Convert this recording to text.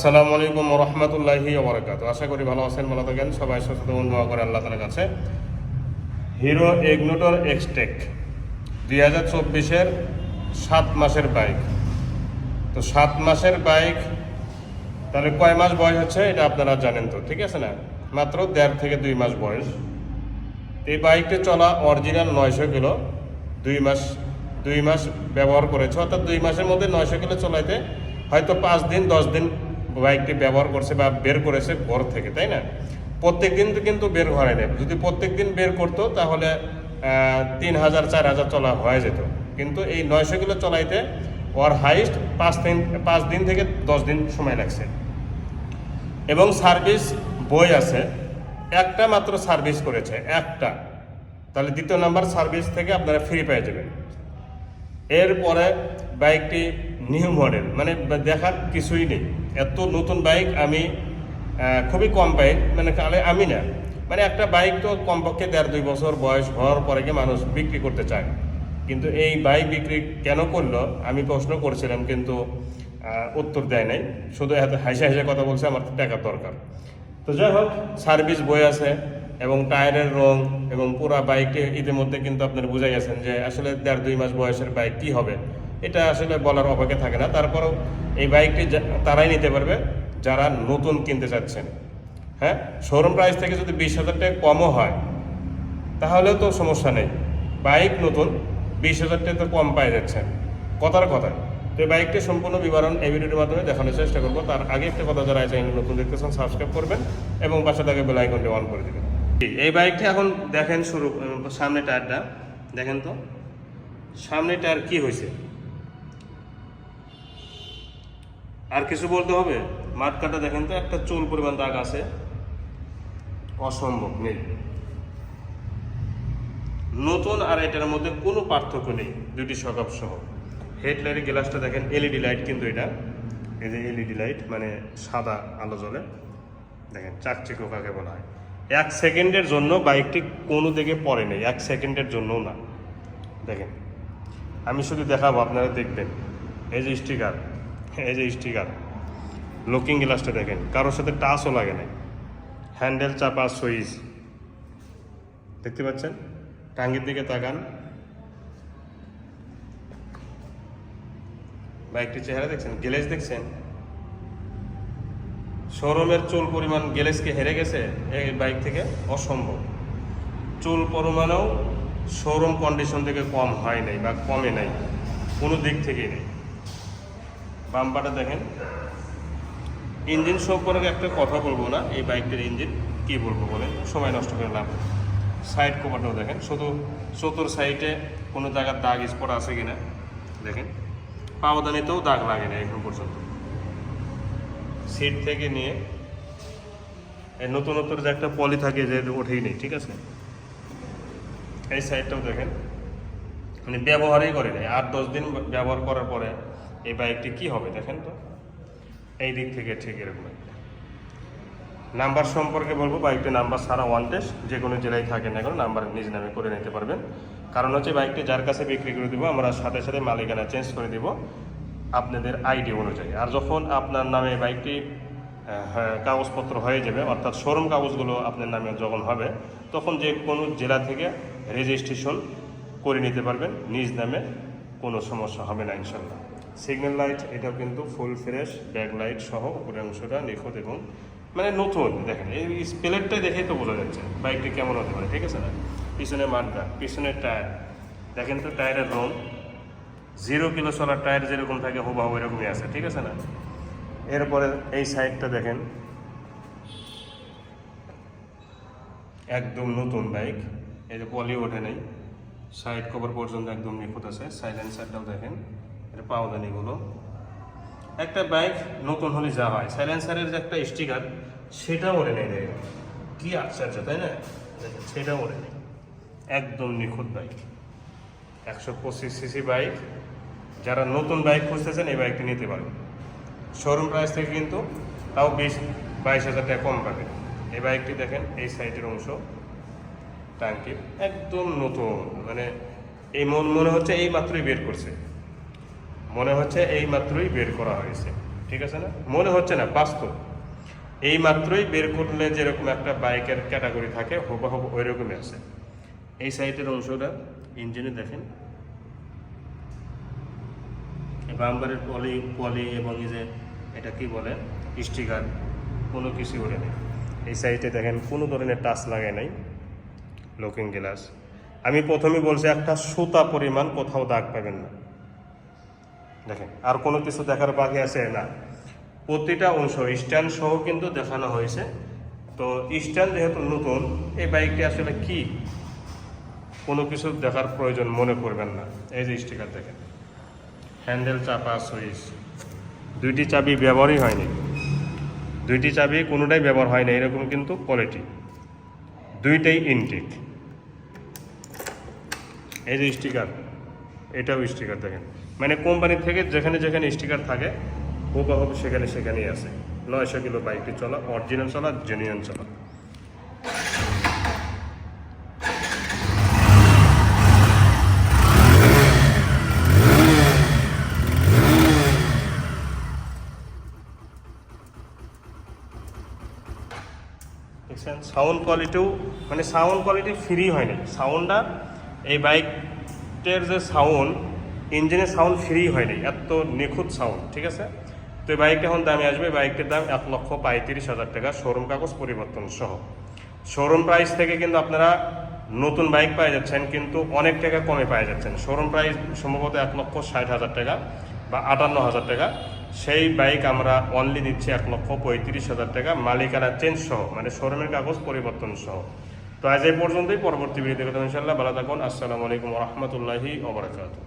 আসসালামু আলাইকুম রহমতুল্লাহি ওবরাকাত আশা করি ভালো আছেন, ভালো থাকেন। সবাই সুস্থ দোয়া করে আল্লাহ তালার কাছে। হিরো এগনোটর এক্সটেক, দুই হাজার চব্বিশের সাত মাসের বাইক। তো সাত মাসের বাইক, তাহলে কয় মাস বয়স হচ্ছে এটা আপনারা জানেন তো, ঠিক আছে না? মাত্র দেড় থেকে দুই মাস বয়স। এই বাইকটি চলা অরিজিনাল নয়শো কিলো, দুই মাস দুই মাস ব্যবহার করেছে। অর্থাৎ দুই মাসের মধ্যে নয়শো কিলো চলাইতে হয়তো পাঁচ দিন, দশ দিন বাইকটি ব্যবহার করছে বা বের করেছে ঘর থেকে, তাই না? প্রত্যেক দিন তো কিন্তু বের হয় না যদি প্রত্যেক দিন বের করতো, তাহলে তিন হাজার, চার হাজার চলা হয়ে যেত। কিন্তু এই নয়শো কিলো চলাইতে ওর হাইস্ট পাঁচ দিন পাঁচ দিন থেকে দশ দিন সময় লাগছে। এবং সার্ভিস বই আছে। একটা মাত্র সার্ভিস করেছে, একটা। তাহলে দ্বিতীয় নাম্বার সার্ভিস থেকে আপনারা ফ্রি পেয়ে যাবেন। এরপরে বাইকটি নিউ মডেল মানে দেখার কিছুই নেই। এত নতুন বাইক আমি খুবই কম পাই মানে কালে আমি না। মানে একটা বাইক তো কমপক্ষে দেড় দুই বছর বয়স হওয়ার পরে গিয়ে মানুষ বিক্রি করতে চায়? কিন্তু এই বাইক বিক্রি কেন করল? আমি প্রশ্ন করছিলাম, কিন্তু উত্তর দেয় নাই। শুধু এত হাসে হাসে কথা বলছে, আমার টাকার দরকার। তো যাই হোক সার্ভিস বই আছে এবং টায়ারের রং এবং পুরা বাইকটি ইতিমধ্যে কিন্তু আপনার বুঝাই আছেন যে আসলে দেড় দুই মাস বয়সের বাইক কী হবে। এটা আসলে বলার অপেক্ষা থাকে না। তারপরেও এই বাইকটি তারাই নিতে পারবে যারা নতুন কিনতে চাচ্ছেন। হ্যাঁ? শোরুম প্রাইস থেকে যদি বিশ হাজার টাকা কমও হয়, তাহলেও তো সমস্যা নেই। বাইক নতুন, বিশ হাজার টাকা তো কম পাই যাচ্ছেন কথার কথা। তো এই বাইকটি সম্পূর্ণ বিবরণ এই ভিডিওর মাধ্যমে দেখানোর চেষ্টা করব। তার আগে একটা কথা যারা চ্যানেল নতুন দেখতেছেন সাবস্ক্রাইব করবেন এবং পাশে থাকে বেল আইকনটি অন করে দেবেন। এই বাইকটি এখন দেখেন শুরু সামনে টায়ারটা দেখেন তো সামনে টায়ার কি হয়েছে আর কিছু বলতে হবে? মাঠ কাটা দেখেন তো, একটা চুল পরিমাণ দাগ আছে। অসম্ভব, নেই। নতুন আর এটার মধ্যে কোনো পার্থক্য নেই, দুটি সকাপ সহ। হেডলাইটের গ্লাসটা দেখেন, এলইডি লাইট কিন্তু এটা। এই যে এলইডি লাইট মানে সাদা আলো জ্বলে। দেখেন চাকচিকো কাকে বলা হয়। এক সেকেন্ডের জন্য বাইকটি কোনো দিকে পড়ে নেই, এক সেকেন্ডের জন্যও না। দেখেন, আমি শুধু দেখাবো, আপনারা দেখবেন। এই যে স্টিকার এই যে স্টিকার লুকিং গ্লাসটা দেখেন, কারোর সাথে টাচও লাগে নাই। হ্যান্ডেল চাপা, সুইচ। দেখতে পাচ্ছেন? টাঙ্গির দিকে তাকান। বাইকটির চেহারা দেখছেন? গ্যালেজ দেখছেন? শোরুমের চুল পরিমাণ গ্যালেজকে হেরে গেছে? এই বাইক থেকে অসম্ভব। চুল পরিমাণেও শোরুম কন্ডিশন থেকে কম হয় নাই বা কমে নাই। কোনো দিক থেকেই নেই। বাম্পাটা দেখেন। ইঞ্জিন সম্পর্কে একটা কথা বলব না, এই বাইকটার ইঞ্জিন কি বলব বলে সময় নষ্ট করে লাভ সাইড কভারটাও দেখেন, শুধু চতুর সাইডে কোনো জায়গার দাগ স্পট আছে কিনা দেখেন। পাওদানিতেও দাগ লাগে না এখন পর্যন্ত। সিট থেকে নিয়ে এই নতুন নতুন যে একটা পলি থাকে যে ওঠেই নেই, ঠিক আছে? এই সাইডটাও দেখেন। মানে ব্যবহারই করে নেই। আট দশ দিন ব্যবহার করার পরে এই বাইকটি কি হবে দেখেন তো। এই দিক থেকে ঠিক এরকম নাম্বার সম্পর্কে বলব বাইকটি নাম্বার সারা ওয়ান টেস্ট যে কোনো জেলায় থাকে না কেন নাম্বার নিজ নামে করে নিতে পারবেন। কারণ হচ্ছে বাইকটি যার কাছে বিক্রি করে দেবো আমরা সাথে সাথে মালিকানা চেঞ্জ করে দিব আপনাদের আইডি অনুযায়ী। আর যখন আপনার নামে বাইকটি হ্যাঁ, কাগজপত্র হয়ে যাবে অর্থাৎ শোরুম কাগজগুলো আপনার নামে যখন হবে তখন যে কোনো জেলা থেকে রেজিস্ট্রেশন করে নিতে পারবেন। নিজ নামে কোনো সমস্যা হবে না ইনশাল্লাহ সিগন্যাল লাইট এটাও কিন্তু ফুল ফ্রেশ ব্যাক লাইট সহ উপরের অংশটা নিখুঁত এবং মানে নতুন, দেখেন, এই স্পেলেটটাই দেখেই তো বোঝা যাচ্ছে বাইকটি কেমন হতে পারে, ঠিক আছে না? পিছনে মাঠটা পিছনের টায়ার দেখেন তো টায়ারের রং জিরো কিলো চলার টায়ার যেরকম থাকে, হুবাহু এরকমই আছে, ঠিক আছে না? এরপরে এই সাইডটা দেখেন, একদম নতুন বাইক এই যে পলি ওঠে নেই সাইড কভার পর্যন্ত একদম নিখুঁত আছে সাইলেন্সারটাও দেখেন। পাওদানিগুলো একটা বাইক নতুন হলে যা হয়। সাইলেন্সারের যে একটা স্টিকার সেটাও ওরে নেই দেখেন কি আশ্চর্য, তাই না? দেখেন, সেটাও ওরে নেই একদম নিখুঁত বাইক একশো পঁচিশ সিসি বাইক যারা নতুন বাইক খুঁজতেছেন, এই বাইকটি নিতে পারেন। শোরুম প্রাইস থেকে কিন্তু তাও বিশ, বাইশ হাজার টাকা কম পাবে। এই বাইকটি দেখেন, এই সাইডের অংশ। টাঙ্কি একদম নতুন। মানে এই মন মনে হচ্ছে এই মাত্রই বের করছে। মনে হচ্ছে এই মাত্রই বের করা হয়েছে, ঠিক আছে না? মনে হচ্ছে না, বাস্তব। এই মাত্রই বের করলে যেরকম একটা বাইকের ক্যাটাগরি থাকে হুবহুব ওই রকমই আছে। এই সাইডের অংশটা, ইঞ্জিনে দেখেন। বাম্বারের পলি পলি এবং এই যে এটা কি বলে, স্টিকার, কোনো কিছু ওঠে নেই এই সাইডে দেখেন, কোনো ধরনের টাচ লাগায় নাই, লুকিং গ্লাস। আমি প্রথমে বলছি, একটা সুতা পরিমাণ কোথাও দাগ পাবেন না। দেখেন, আর কোনো কিছু দেখার বাকি আছে না। প্রতিটা অংশ, স্ট্যান্ড সহ কিন্তু দেখানো হয়েছে। তো স্ট্যান্ড যেহেতু নতুন, এই বাইকটি আসলে কি? কোনো কিছু দেখার প্রয়োজন মনে করবেন না। এই যে স্টিকার দেখেন। হ্যান্ডেল চাপা সুইচ দুইটি চাবি ব্যবহারই হয়নি। দুইটি চাবি কোনোটাই ব্যবহার হয়নি, এরকম কিন্তু কোয়ালিটি দুইটাই ইনটেক এই যে স্টিকার এটাও স্টিকার দেখেন। মানে কোম্পানি থেকে যেখানে যেখানে স্টিকার থাকে হুবাহুব সেখানে সেখানেই আছে। নয়শো কিলো বাইকটি চলা অরিজিনাল চলা জেনুইন চলা। সাউন্ড কোয়ালিটিও মানে সাউন্ড কোয়ালিটি ফ্রি হয়নি সাউন্ডটা এই বাইকটার যে সাউন্ড ইঞ্জিনের সাউন্ড ফ্রি হয়নি, এত নিখুঁত সাউন্ড, ঠিক আছে? তো এই বাইকটা এখন দামে আসবে বাইকটির দাম এক লক্ষ পঁয়ত্রিশ হাজার টাকা শোরুম কাগজ পরিবর্তন সহ। শোরুম প্রাইস থেকে কিন্তু আপনারা নতুন বাইক পাওয়া যাচ্ছেন, কিন্তু অনেক টাকা কমে পাই যাচ্ছেন। শোরুম প্রাইস সম্ভবত এক লক্ষ ষাট হাজার টাকা বা আটান্ন হাজার টাকা। সেই বাইক আমরা অনলি দিচ্ছি এক লক্ষ পঁয়ত্রিশ হাজার টাকা, মালিকানা চেঞ্জ সহ মানে শোরুমের কাগজ পরিবর্তন সহ। তো আজ এই পর্যন্তই, পরবর্তী ভিডিও দেখতে ইনশাল্লাহ ভালো থাকুন, আসসালামু আলাইকুম রহমতুল্লাহি ওবরাকাতু